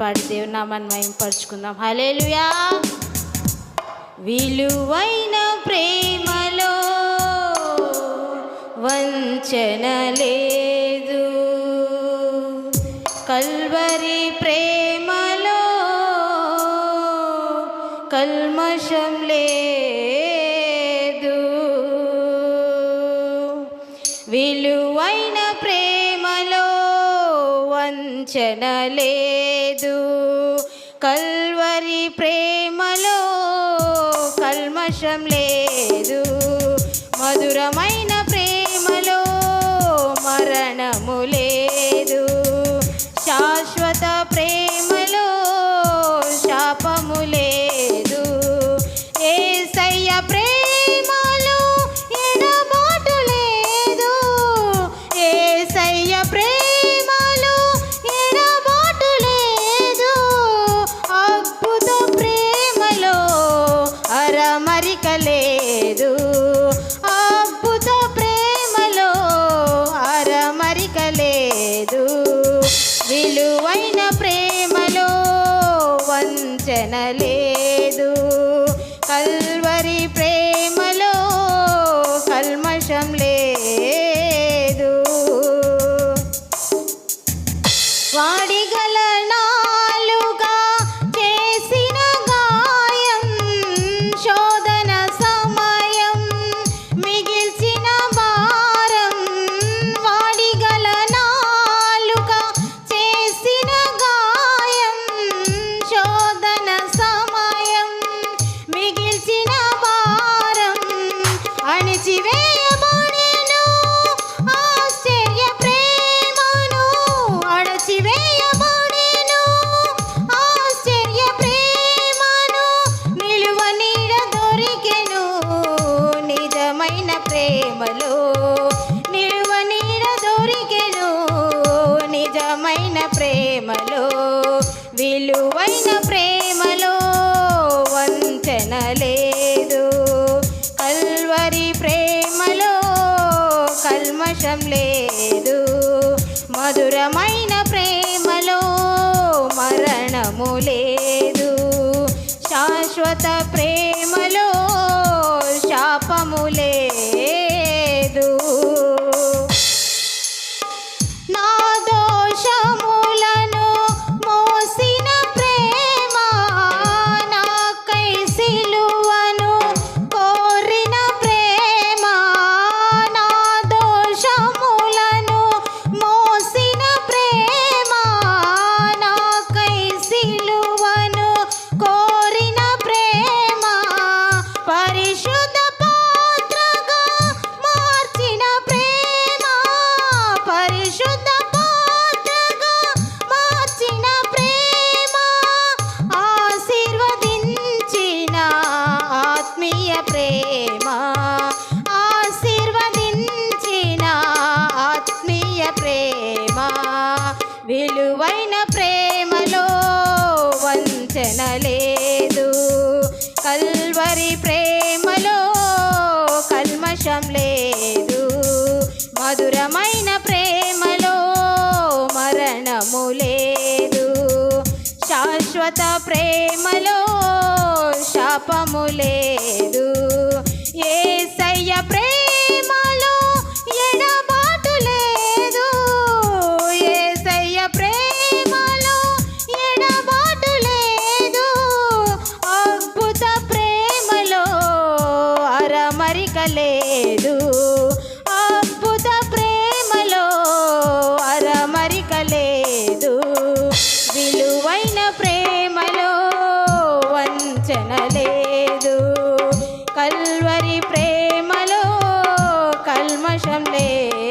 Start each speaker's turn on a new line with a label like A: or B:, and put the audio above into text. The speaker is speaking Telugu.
A: పాడి దేవుని నామాన్ని మహింపరుచుకుందాం. హలేలుయా విలువైన ప్రేమలో వంచన లేదు. కల్వరి ప్రేమలో కల్మషం లేదు. విలువైన ప్రేమలో వంచన లేదు కల్వరి ప్రేమలో కల్మషం లేదు. మధురమైన ప్రేమలో మరణము లేదు. శాశ్వత ప్రేమలో శాపము లేదు. ఏసయ్య ప్రేమ దర్శన లేదు. కల్వ ప్రేమలో నిలువ నీడ దొరికెను. నిజమైన ప్రేమలో విలువైన ప్రేమలో వంచన లేదు. కల్వరి ప్రేమలో కల్మషం లేదు. మధురమైన ప్రేమలో మరణము లేదు. శాశ్వత ప్రేమలో మధురమైన ప్రేమలో మరణము లేదు. శాశ్వత ప్రేమలో శాపము లేదు. ఏసయ్య ప్రేమలో ఎడబాటు లేదు. ఏసయ్య ప్రేమలో ఎడబాటు లేదు. అద్భుత ప్రేమలో అరమరిక లేదు కల్వరి ప్రేమలో కల్మషం లేదు